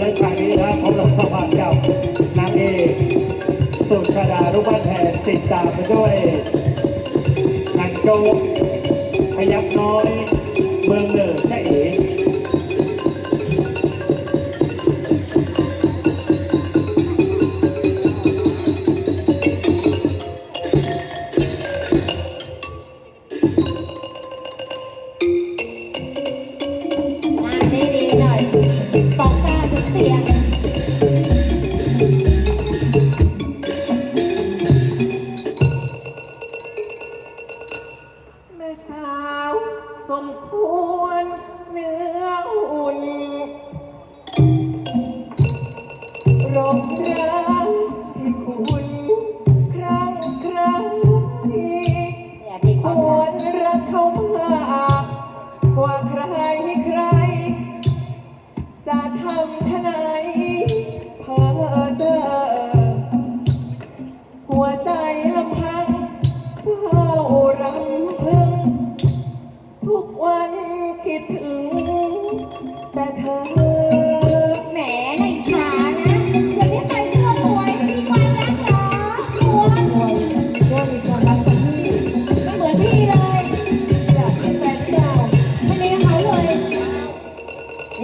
และฉาก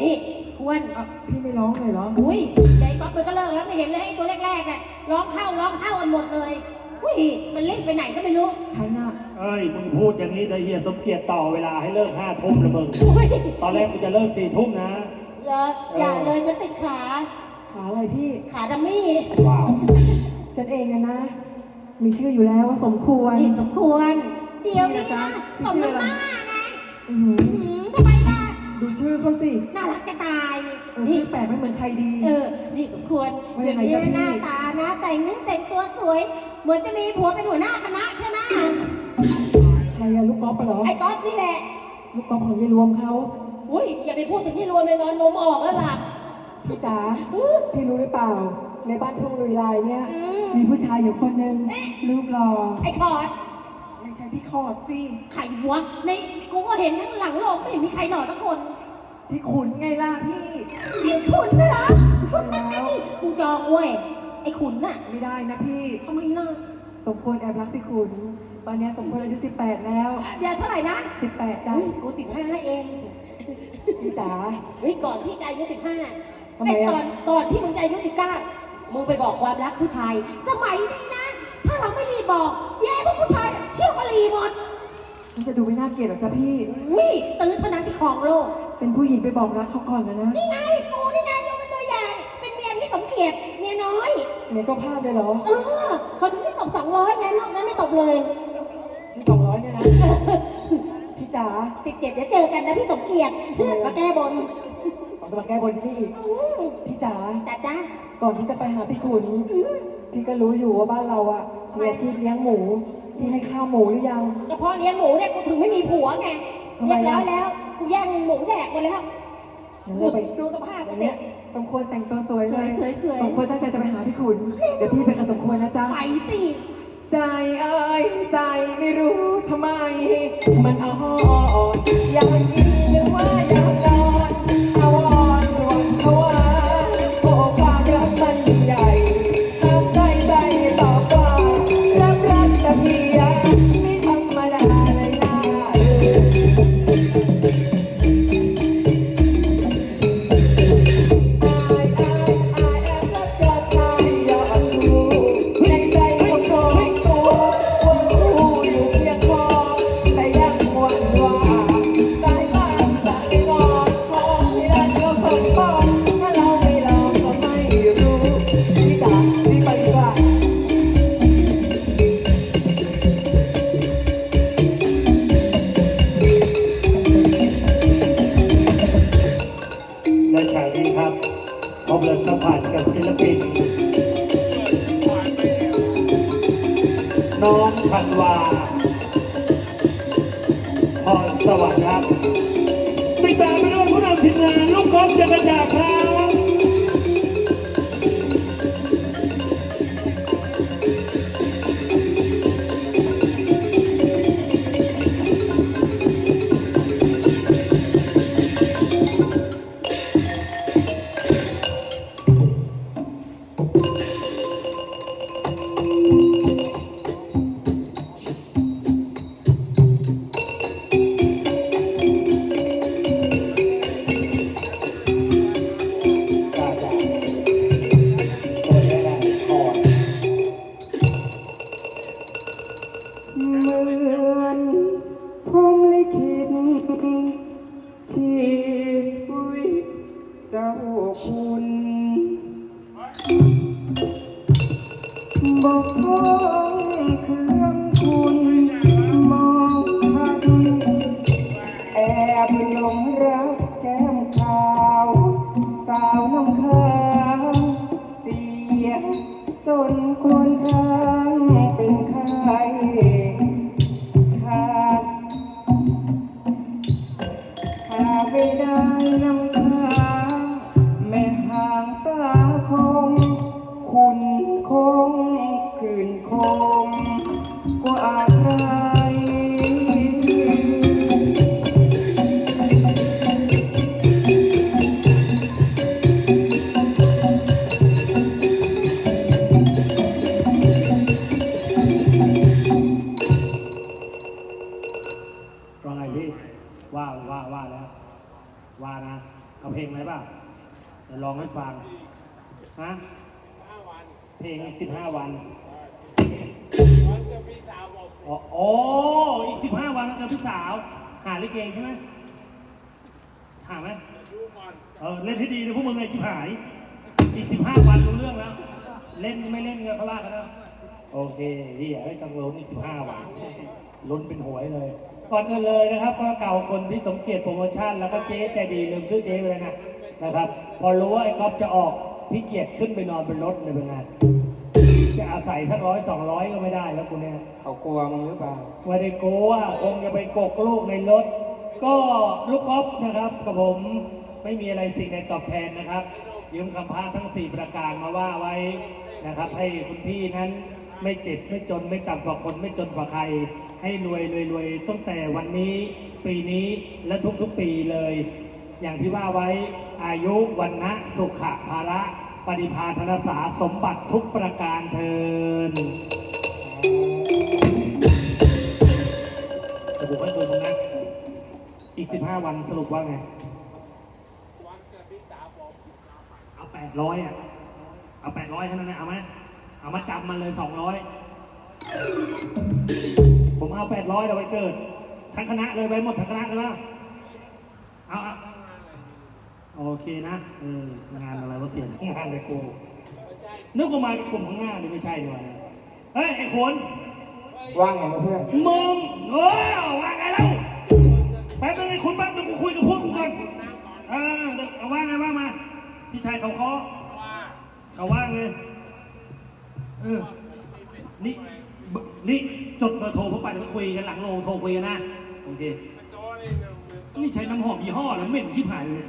นี่ควรอะพี่ไม่ร้องเลยเหรอ อุ้ยใจก๊อฟมันก็เลิกแล้วไม่เห็นเลยไอ้ตัวแรกๆน่ะร้องเข้าร้องเข้ากันหมดเลยอุ้ยมันเล่นไปไหนก็ไม่รู้ฉันอะเอ้ยมึงพูดอย่างนี้เดี๋ยวเฮียสมเกียรติต่อเวลาให้เลิกห้าทุ่มละมึงอุ้ยตอนแรกกูจะเลิกสี่ทุ่มนะอย่าอย่าเลยฉันติดขา ขาอะไรพี่ ขาดัมมี่ว้าวฉันเองอะนะ มีชื่ออยู่แล้วว่าสมควรนี่สมควร เดี๋ยวนี้นะพี่สมชื่อน้ำอะไรหน้าไงอื้อหือ ชื่อเขาสิน่ารักจะตายเออนี่ชื่อแปลกไม่เหมือนใครดี เออนี่สมควรว่าเดี๋ยัยวงไงนี้จ๊ะพี่ หน้าตานะ แต่งเนื้อแต่งตัวสวย เหมือนจะมีผัวเป็นหัวหน้าคณะใช่ไหมใครอะลูกก๊อฟปะเหรอ ไอ้ก๊อฟนี่แหละ ลูกก๊อฟของยายรวมเขาอุ้ยอย่าไปพูดถึงที่รวมเลยนอนนมออกแล้วหลับ พี่จ๋าอู้พี่รู้หรือเปล่า ในบ้านทุ่งลุยลายเนี่ย อืม มีผู้ชายอยู่คนหนึ่งรูปหล่อไอ้คอร์ดไม่ใช่พี่คอดสิ ไข่หัวในกูก็เห็นทั้งหลังโลกไม่เห็นมีใครหล่อสักคน พี่ขุนไงล่ะพี่ ไอ้ขุนน่ะเหรอใช่แล้วกูจองเว้ย ไอ้ขุนน่ะไม่ได้นะพี่ ทำไมน่ะสมควรแอบรักพี่ขุน ตอนเนี้ยสมควรอายุ18 แล้ว เดี๋ยวเท่าไหร่นะ18จ้ะอุ๊ยกูสิบห้าเอง พี่จ๋า เฮ้ยก่อนที่จะอายุสิบห้าทำไมไอ้อะ ก่อนก่อนที่มึงจะอายุสิบเก้ามึงไปบอกความรักผู้ชาย สมัยนี้นะ ถ้าเราไม่รีบบอกแย่พวกผู้ชายเที่ยวกะลีหมด ฉันจะดูไม่น่าเกลียดหรอกจ้ะพี่ วิตื่นเท่านั้นที่ครองโลก เป็นผู้หญิงไปบอกรักเขาก่อนนะนะนี่ไงกูนี่ไงดูเป็นตัวอย่าง เป็นเมียพี่สมเกียรติเมียน้อยเนี่ยเจ้าภาพเลยเหรอเออเขาถึงไม่ตบสองร้อยไงนอกนั้นไม่ตบเลยที่200เนี่ยนะ พี่จ๋าสิบเจ็ดเดี๋ยวเจอกันนะพี่สมเกียรติเพื่อนมาแก้บนออกจะมาแก้บนที่นี่อีก อืมพี่จ๋า จ้าจ้าก่อนที่จะไปหาพี่ขุนพี่ก็รู้อยู่ว่าบ้านเราอะมีอาชีพเลี้ยงหมู พี่ให้ข้าวหมูหรือยัง ก็เพราะเลี้ยงหมูเนี่ยกูถึงไม่มีผัวไงทำไมเรียบร้อยล่ะ แล้วกูแย่งหมูแดกหมดแล้วงั้นเราไปดูสภาพวักันนเนี่เนี้ยยสมควรแต่งตัวสวยเลยสวยๆสวยๆสมควรตั้งใจจะไปหาพี่ขุน เดี๋ยวพี่ไปกับสมควรนะจ๊ะ ไปสิใจเอ้ยใจไม่รู้ทำไม มันอ่อนอยาก ธันวาพรสวัสดิ์ครับติดตามไปด้วยผู้นำทีมงานลูกกอล์ฟจักรจาครับ อ๋ออีกสิบห้าวันแล้วกับพี่สาว หาลิเกใช่ไหมหาไหมเออเล่นให้ดีนะพวกมึงไงชิบหาย อีกสิบห้าวันรู้เรื่องแล้ว เล่นไม่เล่นก็เขาว่ากันแล้วโอเคที่อยากให้จังล้นอีกสิบห้าวันล้นเป็นหวยเลย ก่อนอื่นเลยนะครับ ก็เก่าคนพี่สมเกียรติโปรโมชั่น แล้วก็เจ๊ใจดีลืมชื่อเจ๊ไปเลยนะนะครับ พอรู้ว่าไอ้ก๊อฟจะออกพี่เกียรติขึ้นไปนอนบนรถเลยเป็นไง อาศัยสักร้อยสองร้อยก็ไม่ได้แล้วคุณเนี่ยเขากลัวมึงหรือเปล่าไม่ได้กลัวคงจะไปกกลูกในรถ ก็ลูกก๊อฟนะครับกับผมไม่มีอะไรสิ่งใดตอบแทนนะครับ ยืมคำพาทั้ง 4 ประการมาว่าไว้นะครับ ให้คุณพี่นั้นไม่เจ็บไม่จนไม่ต่ำกว่าคนไม่จนกว่าใคร ให้รวยรวยรวยตั้งแต่วันนี้ปีนี้และทุกๆปีเลย อย่างที่ว่าไว้อายุวันนะสุขะภาระ ปฏิภาธนสาสมบัติทุกประการเทินแต่ผมไม่เคยมึงนะอีกสิบห้าวันสรุปว่าไง เอาแปดร้อยอะ เอาแปดร้อยเท่านั้นนะเอาไหมเอามาจับมันเลยสองร้อยผมเอาแปดร้อยเดี๋ยวไปเกิด ทั้งคณะเลยไปหมดทั้งคณะเลยป่ะเอา โอเคนะเอองานอะไรวะเสียทั้งงานเลยกูนึกว่ามากับกลุ่มข้างหน้านี่ไม่ใช่ดีกว่าเนี่ยเฮ้ยไอ้คนว่างไงวะเพื่อนมึงเออว่าไงเล่าแป๊บนึงไอ้คุณแป๊บนึงกูคุยกับพวกกูก่อนเออเดี๋ยวเอาว่าไงว่ามา พี่ชายเขาเคาะเขาว่าไงเออนี่เบนี่จดเบอร์โทรพวกไปเดี๋ยวไปคุยกันหลังโรงโทรคุยกันนะโอเคนี่ใช้น้ำหอมยี่ห้อแล้วเหม็นที่หายเลย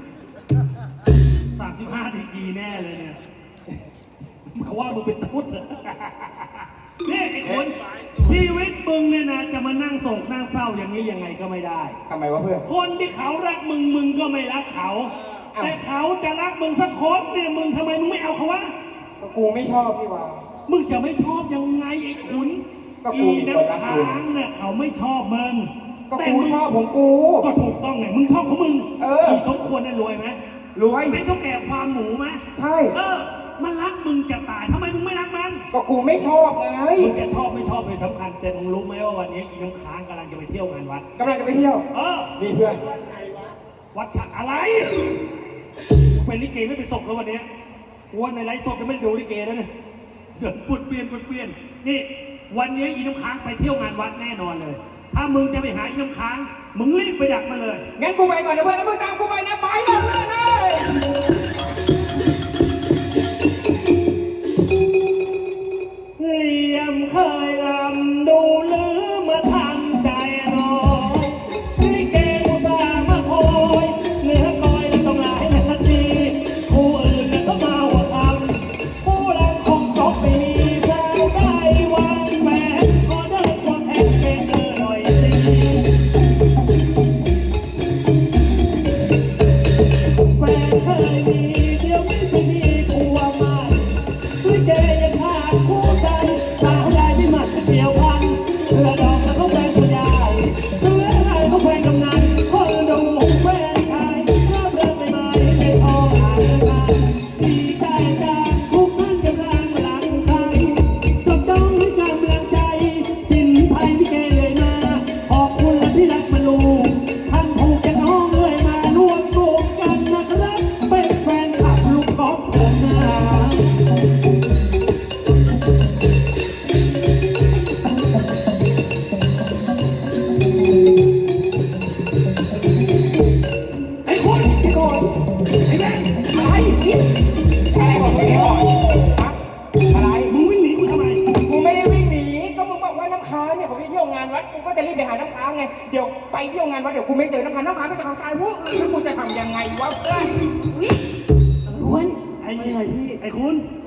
สามสิบห้าดีกรีแน่เลยเนี่ยเขาว่ามึงเป็นตุ๊ดเหรอนี่ไอ้คนชีวิตมึงเนี่ยนะจะมานั่งโศกนั่งเศร้าอย่างนี้ยังไงก็ไม่ได้ ทำไมวะเพื่อน คนที่เขารักมึงมึงก็ไม่รักเขาอ้าวแต่เขาจะรักมึงสักคนเนี่ยมึงทำไมมึงไม่เอาเขาวะ ก็กูไม่ชอบพี่วา มึงจะไม่ชอบยังไงไอ้ขุนก็กูอีเป็นคนรักน้ำกูค้างเนี่ยเขาไม่ชอบมึงก็แต่กูมึงชอบของกู ก็ถูกต้องไงมึงชอบเขามึงเออมึงสมควรได้รวยไหม รวย เป็นเท่าแก่ความหมูไหมใช่ เออ มันรักมึงจะตายทำไมมึงไม่รักมัน ก็กูไม่ชอบไงมึงจะชอบไม่ชอบเป็นสำคัญ แต่มึงรู้ไหมว่าวันนี้อีน้ำค้างกำลังจะไปเที่ยวงานวัด กำลังจะไปเที่ยว เออมีเพื่อน วัดฉะอะไร เป็นลิเกไม่ไปศพแล้ววันเนี้ยกูว่าในไลฟ์สดจะไม่ได้ดูลิเกแล้วเนี่ยเดินปุดเปลี่ยนปุดเปลี่ยน นี่ วันนี้อีน้ำค้างไปเที่ยวงานวัดแน่นอนเลย ถ้ามึงจะไปหาอีน้ำค้าง มึงรีบไปดักมันเลย งั้นกูไปก่อนนะเพื่อนแล้วมึงตามกูไปนะไปเลยเพื่อนเลยเหลี่ยมเคยลำดูลือ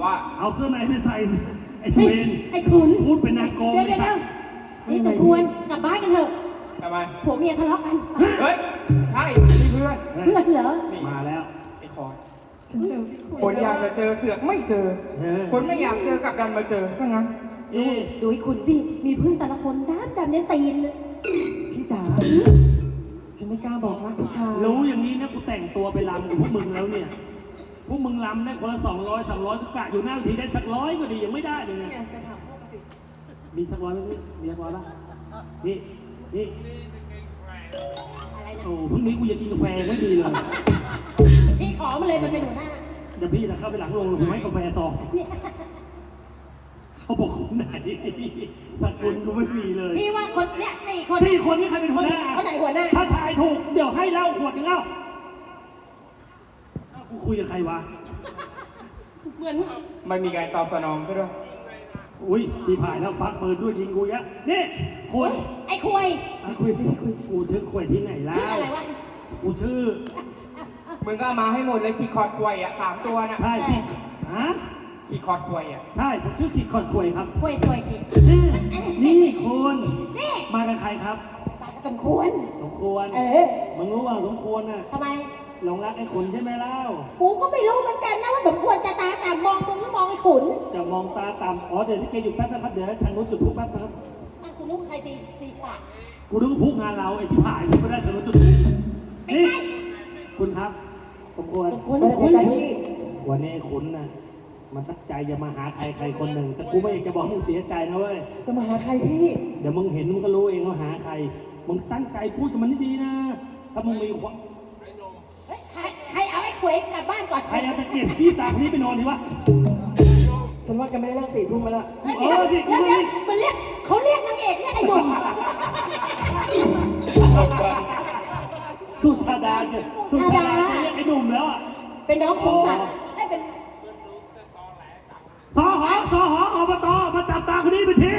ว่าเอาเสื้อในไปใส่สิไอ้เฮ้เวยนไอ้คุณพูดเป็นนางโกงเดี๋ยวไอ้เดี๋ยวสัเดี๋ตยวว์นี่สมควรกลับบ้านกันเถอะทำไมผัวเมียทะเลาะกัน เฮ้ย ใช่นี่เพื่อนเพื่อนเหรอนี่มาแล้ว ไอ้คอยฉันเจอพี่คุยคนอยากจะเจอเสือกไม่เจอเออคนไม่อยากเจอกลับดันมาเจอซะงั้นนี่ดูไอ้คุณสิ มีเพื่อนแต่ละคนด้านดำเน้นตีนเลยพี่จ๋าฉันไม่กล้าบอกรักผู้ชายรู้อย่างนี้นะกูแต่งตัวไปรำกับพวกมึงแล้วเนี่ย พวกมึงรำได้คนละสองร้อยสามร้อยกูกะอยู่หน้าเวทีได้สักร้อยก็ดียังไม่ได้เลยเนี่ยเนี่ยจะถามพวกสิมีสักร้อยไหมพี่มีสักร้อยป่ะนี่นี่อะไรนะโอ้พรุ่งนี้กูจะกินกาแฟไม่ดีเลยพี่ขอมาเลยมันเป็นหัวหน้าเดี๋ยวพี่นะเข้าไปหลังโรงแล้วผมให้กาแฟซองเขาบอกคนไหนสกุลกูไม่มีเลยพี่ว่าคนเนี้ยสี่คนสี่คนนี้ใครเป็นหัวหน้าคนไหนหัวหน้าถ้าทายถูกเดี๋ยวให้เหล้าขวดหนึงเอ้าเอ้า กูคุยกับใครวะ เหมือนไม่มีการตอบสนองซะด้วยอุ้ยที่ผ่านแล้วฟักปืนด้วยยิงกูยะนี่คุณไอ้คุยพี่คุยสิพี่คุยสิกูชื่อขวยที่ไหนล่ะชื่ออะไรวะกูชื่อมึงก็เอามาให้หมดเลยขีดคอร์ดควยอะสามตัวน่ะใช่ขีดฮะขีดคอร์ดควยอะใช่ผมชื่อขีดขอดขวยครับ คุยคุยสินี่นี่คุณนี่มากับใครครับ ตามสมควร สมควรเออ มึงรู้ว่าสมควรน่ะทำไม หลงรักไอ้ขุนใช่ไหมเล่า กูก็ไม่รู้เหมือนกันนะว่าสมควรจะตาต่ำมองมึงหรือมองไอ้ขุนอย่ามองตาต่ำอ๋อเดี๋ยวที่แกอยู่แป๊บนะครับ เดี๋ยวทางนู้นจุดพลุแป๊บนะครับ อะคุณนึกว่าใครตีตีฉากกูนึกว่าพลุงานเราไอ้ที่ผ่านที่ไม่ได้ทางนู้นจุดพลุไม่นี่ใช่คุณครับ สมควรสมควรเออคุณใจพี่ วันนี้ไอ้ขุนน่ะมันตั้งใจจะมาหาใครใครคนหนึ่ง แต่กูไม่อยากจะบอกให้มึงเสียใจนะเว้ย จะมาหาใครพี่ เดี๋ยวมึงเห็นมึงก็รู้เองว่าหาใคร มึงตั้งใจพูดกับมันดีๆนะ ถ้ามึงมีความเฮ้ยใคร ใครเอาไอ้คุยกลับบ้านก่อนใครเอาตะเกียบขี้ตาคนนี้ไปนอนดีวะ ฉันว่ากันไม่ได้เลิกสี่ทุ่มมาแล้วเฮ้ยเออดิเดี๋ยวเดี๋ยวมันเรียกเขาเรียกนางเอกเรียกไอ้หนุ่มสุชาดาเนี่ยสุชาดาจะเรียกไอ้หนุ่มแล้วอะเป็นน้องพงศักดิ์ได้เป็นสอหอสอหออบตมาจับตาคนนี้ไปที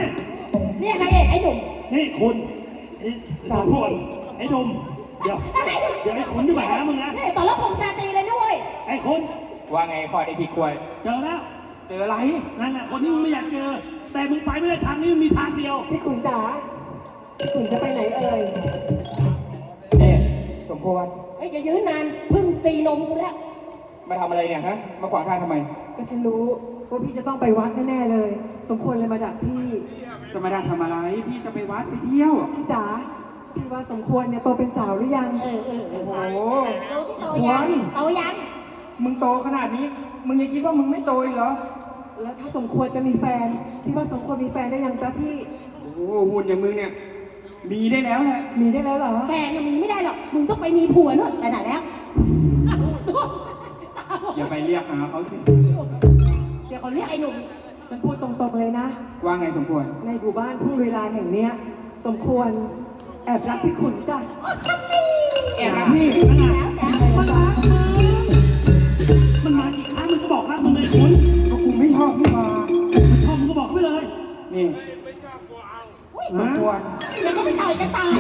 เรียกนางเอกไอ้หนุ่มนี่คุณไอ้สองคนไอ้หนุ่มเดี๋ยวเดี๋ยวไอ้ขุนจะมาหามึงนะ นี่ต่อรับพงษ์ชาตรีเลยนะเว้ย ไอ้ขุนว่าไงคอร์ดไอ้ขีดควย เจอแล้ว เจออะไร นั่นแหละคนที่มึงไม่อยากเจอ แต่มึงไปไม่ได้ทางนี้มันมีทางเดียว พี่ขุนจ๋าพี่ขุนจะไปไหนเอ่ยเนี่ยสมควรเฮ้ยอย่ายืนนานเพึ่งตีนมกูแล้ว มาทำอะไรเนี่ยฮะ มาขวางทางทำไม ก็ฉันรู้ว่าพี่จะต้องไปวัดแน่ๆเลย สมควรเลยมาดักพี่ จะมาดักทำอะไร พี่จะไปวัดไปเที่ยว พี่จ๋าพี่ว่าสมควรเนี่ยโตเป็นสาวหรือยัง เออเออเอโอ้อโหโตที่โตยังควรโตยัง มึงโตขนาดนี้ มึงยังคิดว่ามึงไม่โตอีกเหรอ แล้วถ้าสมควรจะมีแฟน พี่ว่าสมควรมีแฟนได้ยังตาพี่ โอ้โหหุ่นอย่างมึงเนี่ย มีได้แล้วแหละ มีได้แล้วเหรอ แฟนน่ะมีไม่ได้หรอก มึงต้องไปมีผัวนู่นไปไหนแล้วอย่าไปเรียกหาเขาสิ เดี๋ยวเขาเรียกไอ้หนุ่มอีกฉันพูดตรงๆเลยนะ ว่าไงสมควร ในหมู่บ้านทุ่งเวลาแห่งเนี้ย สมควรแอบรักพี่ขุนจ้ะ แอบนะพี่นั่นไงแล้วจ้ะ บอกรักมึงไอ้ขุนก็กูไม่ชอบพี่มามันชอบมึงก็บอกเขาไปเลย นี่อุ้ยสมควรเดี๋ยวเขาไปต่อยกันตาย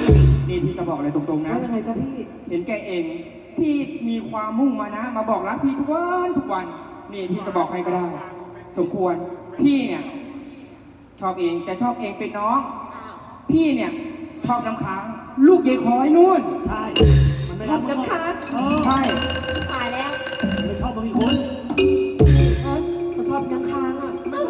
นี่พี่จะบอกอะไรตรงๆนะว่ายังไงจ้ะพี่ เห็นแกเองที่มีความมุ่งมานะ มาบอกรักพี่ทุกวันทุกวัน นี่พี่จะบอกให้ก็ได้ สมควร พี่เนี่ย ชอบเองแต่ชอบเองเป็นน้องอ้าวพี่เนี่ยชอบน้ำค้าง ลูกยายคอยนู่น ใช่ มันไม่ชรัอกบมึงน้ำค้างเออใช่ ตายแล้วมันไม่ชอบมึงอีกคน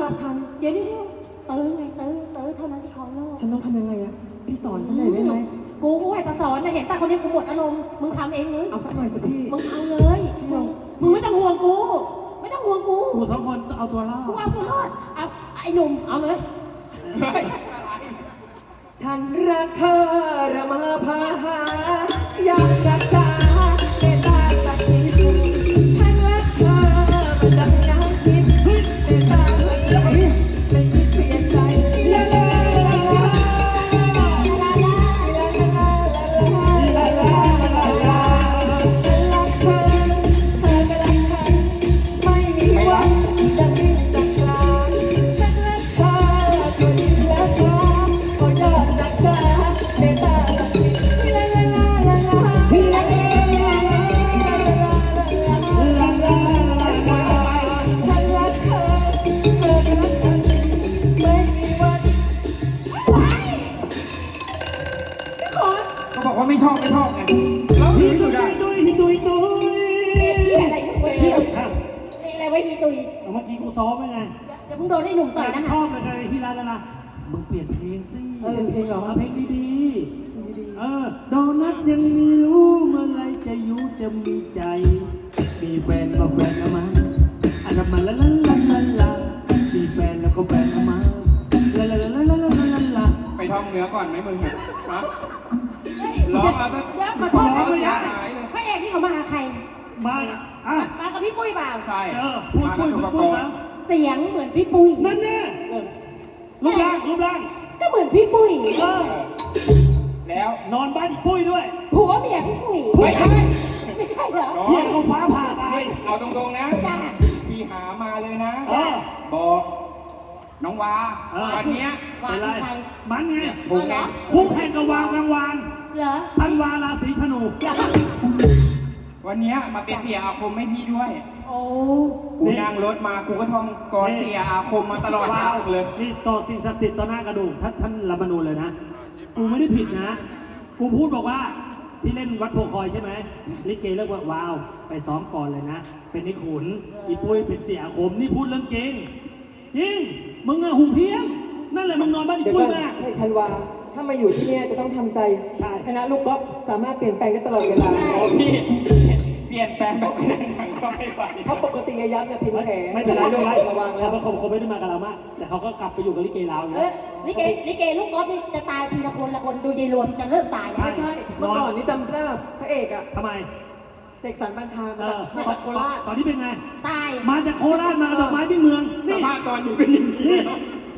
ะไม่ชอบฉัน เดี๋ยวเดี๋ยวเดี๋ยวเตื้อไงเตื้อเตื้อเท่านั้นที่ของโลก ฉันต้องทำยังไงอะพี่สอนฉันหน่อยได้ไหมกูก็ว่าจะสอนนะเห็นตาคนนี้กูหมดอารมณ์มึงทำเองเลยเอาสักหน่อยจ้ะพี่ มึงเอาเลยมึงมึงไม่ต้องห่วงกู ไม่ต้องห่วงกูกูสองคนเอาตัวรอกูดเอาตัวรอดเอาไอ้หนุ่มเอาเลยฉันรักเธอระเมอพาหาอยากรักจ้าเซ้อมไว้ไงเดี๋ยวมึงโดนให้หนุ่มต่อยนะชอบเลยกันที่ร้านแล้วนะมึงเปลี่ยนเพลงสิเออเพลงเหรอาเพลงดีๆ เออโดนัทยังมีรู้เมื่อไรจะอยุจะมีใจ มีแฟนมาแฟนเอามาอันนั้นมาละละละละละมีแฟนแล้วก็แฟนเอามาละละละละละละละละไปท่องเนื้อก่อนไหมมึงอะฮะเฮ้ยร้องเอาซะเดี๋ยวขอโทษร้นะองไม่ได้หายเลยพระเอกนี่เขามาหาใคร มาอะมากับพี่ปุ้ยเปล่า ใช่เออพูดพูดพูดพูดนะ เสียงเหมือนพี่ปุ้ยนั่นแน่เออรูปร่างรูปร่างก็เหมือนพี่ปุ้ยเออแล้วนอนบ้านอีกปุ้ยด้วย ผัวเมียพี่ปุ้ยไม่ใช่ ไม่ใช่เหรอน้องเฮียก็ฟ้าผ่าตายเอาตรงๆนะจ้าพี่หามาเลยนะเออบอกน้องวาเออวันเนี้ยว่าเป็นไรคือใครมันไงผมไงคู่แข่งกับวาวกลางวานเหรอทันวาราศีธนูเหรอ วันเนี้ยมาเป็นเสียอาคมให้พี่ด้วย โอ้กูนั่งรถมากูก็ท่องกรเสียอาคมมาตลอดทางเลย นี่ต่อสิ่งศักดิ์สิทธิ์ต่อหน้ากระดูกท่านท่านรัฐธรรมนูญเลยนะ กูไม่ได้ผิดนะ กูพูดบอกว่าที่เล่นวัดโพคอยใช่ไหมลิเกเรียกว่าว้าว ไปซ้อมก่อนเลยนะ เป็นนิขุนอีปุ้ยเป็นเสียอาคม นี่พูดเรื่องจริง จริง มึงอะหูเพี้ยนนั่นแหละมึงนอนบ้านอีเดี๋ยวปุ้ยก่อนมาก ให้ธันวา ถ้ามาอยู่ที่เนี่ยจะต้องทำใจใช่ คณะลูกก๊อฟสามารถเปลี่ยนแปลงได้ตลอดเวลาโอ้พี่ เปลี่ยนแปลงแบบไม่ได้ทางก็ไม่ไหวเพราะปกติยายับเนี่ยพิมพ์แผลไม่เป็นไรไม่เป็นไรระวังแล้เขาวไม่เขาเขาไม่ได้มากับเรามากแต่เขาก็กลับไปอยู่กับลิเกเราอยู่เอ้แล้ยวลิเกลิเกลูกก๊อฟนี่จะตายทีละคนละคนดูยายรวมจะเริ่มตายแล้ว ไม่ใช่ เมื่อก่อนนี่จำได้แบบพระเอกอะทำไม เสกสรรบัญชาเอมาจากอมาจากโคราชตอนนี้เป็นไง ตาย มาจากโคราชมากับดอกไม้ที่เมืองสนี่ภาพตอนนี้เป็นอย่างนี้ นี่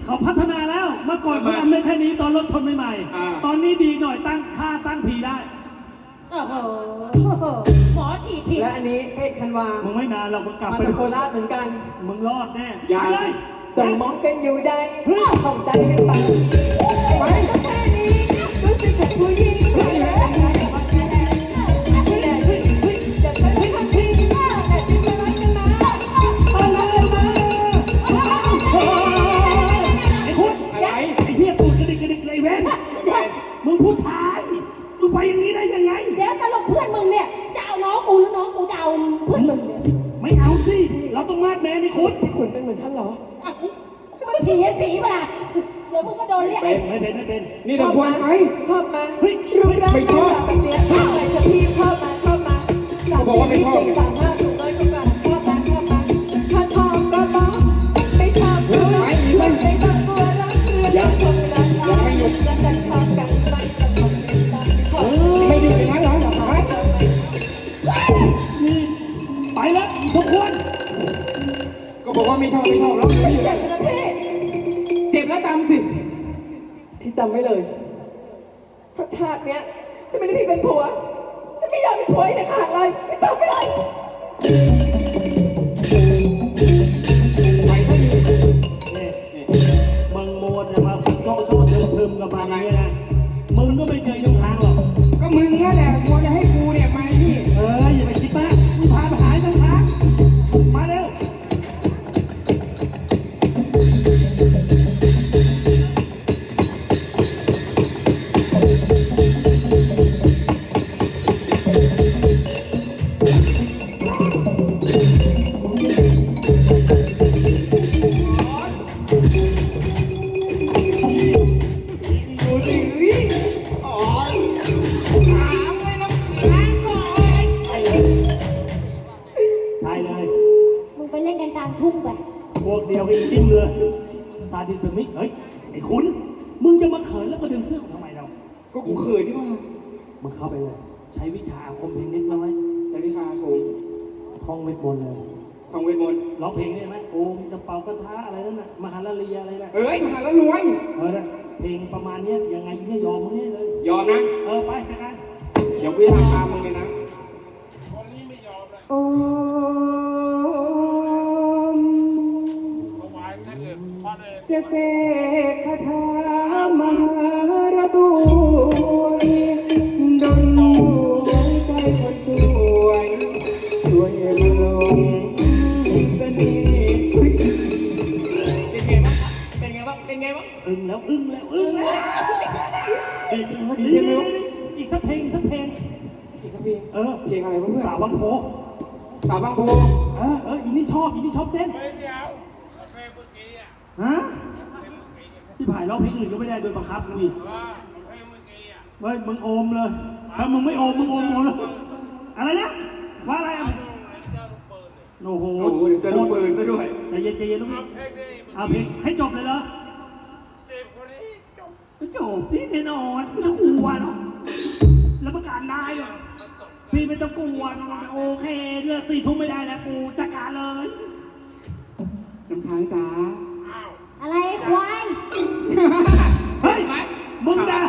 เขาพัฒนาแล้วเมื่อก่อนเขาทำได้แค่นี้ตอนรถชนใหม่อ่า ๆตอนนี้ดีหน่อยตั้งค่าตั้งทีได้ โอ้โหหมอ ฉีดผิดและอันนี้เพศธันวามึงไม่นานเรามึงกลับมาไปจากโคราชเหมือนกัน มึงรอดแน่อย่าไปเลย จงมองกันอยู่ได้ของใจหรือเปล่าไป ไม่ต้องทำเป็นตังค์ขอไหยุดเลยนะเหรอไปไปแล้วอีกสมควรก็บอกว่าไม่ชอบไม่ชอบแล้วไม่อยู่เจ็บนะพี่เจ็บแล้วจำสิพี่จำไว้เลยถ้าชาติเนี้ยจะไม่ได้พี่เป็นผัวจะไม่ยอมเป็นผัวให้เด็ดขาดเลย รวยเออนะเพลงประมาณเนี้ยยังไงเนี่ยยอมมึงเนี่ยเลย ยอมนะ เออไปจัดการเดี๋ยวกูจะทำตามมึงเลยนะ โอมจะเสกคาถา ไงบ้างเป็นไงบ้างเป็นไงบ้างอึ้งแล้วอึ้งแล้วอึ้งแล้วดีใช่ไหมวะดีดีใช่ไหมดีวะดีอีกสักเพลงอีกสักเพลงอีกสักเพลงเออเพลงอะไรวะเพื่อนสาววังโพสาวบางโพเออเอออีนี่ชอบอีนี่ชอบเต้นไม่เดียวเพลงเมื่อกี้อะฮะพี่ผ่ายร้องเพลงอื่นก็ไม่ได้โดยบังคับกูอีกว่าเพลงเมื่อกี้อะเฮ้ยมึงโอมเลยถ้ามึงไม่โอมมึงโอมหมดเลยอะไรนะว่าอะไรอะเจ้าลูกปืนเนี่ยโอ้โหโอ้โหเดี๋ยวจะลูกปืนซะด้วยใจเย็นใจเย็นลูกพี่เพลงนี้มันเอาเพลงให้จบเลยเหรอเจ็บคนนี้ จบไม่จบที่แน่นอนไม่ต้องกลัวหรอกแล้วประกาศได้เลยพี่ไม่ต้องกลัวมันโอเคเลือกสี่ทุ่มไม่ได้แล้วกูจัดการเลยน้ำค้างจ้าอะไรควายเฮ้ยมึงด่า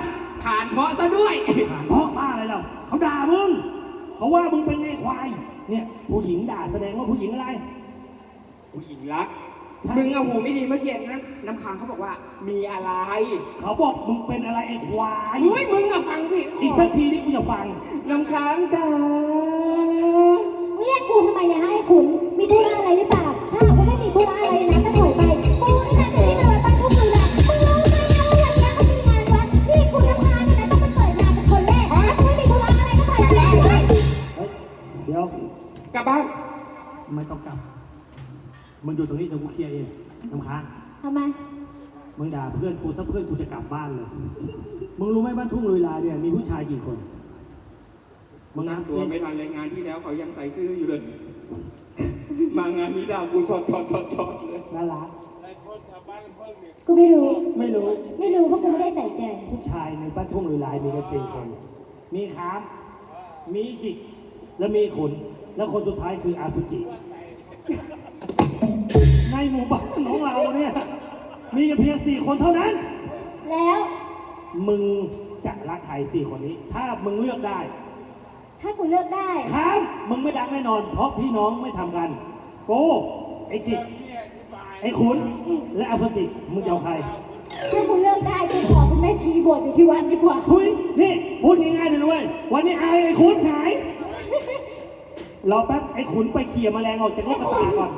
ขานเพราะซะด้วยถามพ่อบ้าอะไรเราเขาด่ามึงเขาว่ามึงเป็นไงควาย เนี่ยผู้หญิงด่าแสดงว่าผู้หญิงอะไร ผู้หญิงรักใช่ มึงเอาหูไม่ดีเมื่อกี้นั้นน้ำค้างเขาบอกว่า มีอะไร เขาบอกมึงเป็นอะไรไอ้ควายอุ้ยมึงอะฟังผิดอีกสักทีนี่กูจะฟัง น้ำค้างจ้ามึงเรียกกูทำไมเนี่ยให้ขุน มีธุระอะไรหรือเปล่า ถ้าหากว่าไม่มีธุระอะไรนะก็ถอยไปกูนี่นะจะที่เดินตั้งทุกคืนละมึงรู้ไหมนะว่าวันเนี้ยเขามีงานวัดนี่กูน้ำพาเนี่ยนะต้องมาเปิดงานเป็นคนแรกถ้ากูไม่มีธุระอะไรก็ถอยไปเลยเฮ้ยเดี๋ยวกลับบ้านไม่ต้องกลับ มึงอยู่ตรงนี้เดี๋ยวกูเคลียร์เองน้ำค้าง ทำไม มึงด่าเพื่อนกูถ้าเพื่อนกูจะกลับบ้านเลย มึงรู้ไหมบ้านทุ่งลุยลายเนี่ยมีผู้ชายกี่คน มึงนับตัวสิไม่ทันเลยงานที่แล้วเขายังใส่ซื้ออยู่เลย มางานนี้ดาวกูช็อตช็อตช็อตช็อตเลยน่ารักในคนชาวบ้านเพิ่งเนี่ยกูไม่รู้ ไม่รู้ ไม่รู้เพราะกูไม่ได้ใส่ใจ ผู้ชายในบ้านทุ่งลุยลายมีกันสี่คน มีค้าม มีขิก และมีขุนและคนสุดท้ายคืออาสุจิใน หมู่บ้านของเราเนี่ย มีเพียงสี่คนเท่านั้น แล้วมึงจะรักใครสี่คนนี้ ถ้ามึงเลือกได้ ถ้ากูเลือกได้ค้ามมึงไม่รักแน่นอน เพราะพี่น้องไม่ทำกัน โก ไอ้ขิกไอ้ขุน และอาสุจิมึงจะเอาใคร ถ้ากูเลือกได้กูขอเป็นแม่ชีบวชอยู่ที่วัดดีกว่าทุย นี่ พูดง่ายๆเลยนะเว้ย วันนี้อายไอ้ขุนหาย รอแป๊บ ไอ้ขุนไปเคลียร์แมลงออกจากลูกกระตาก่อน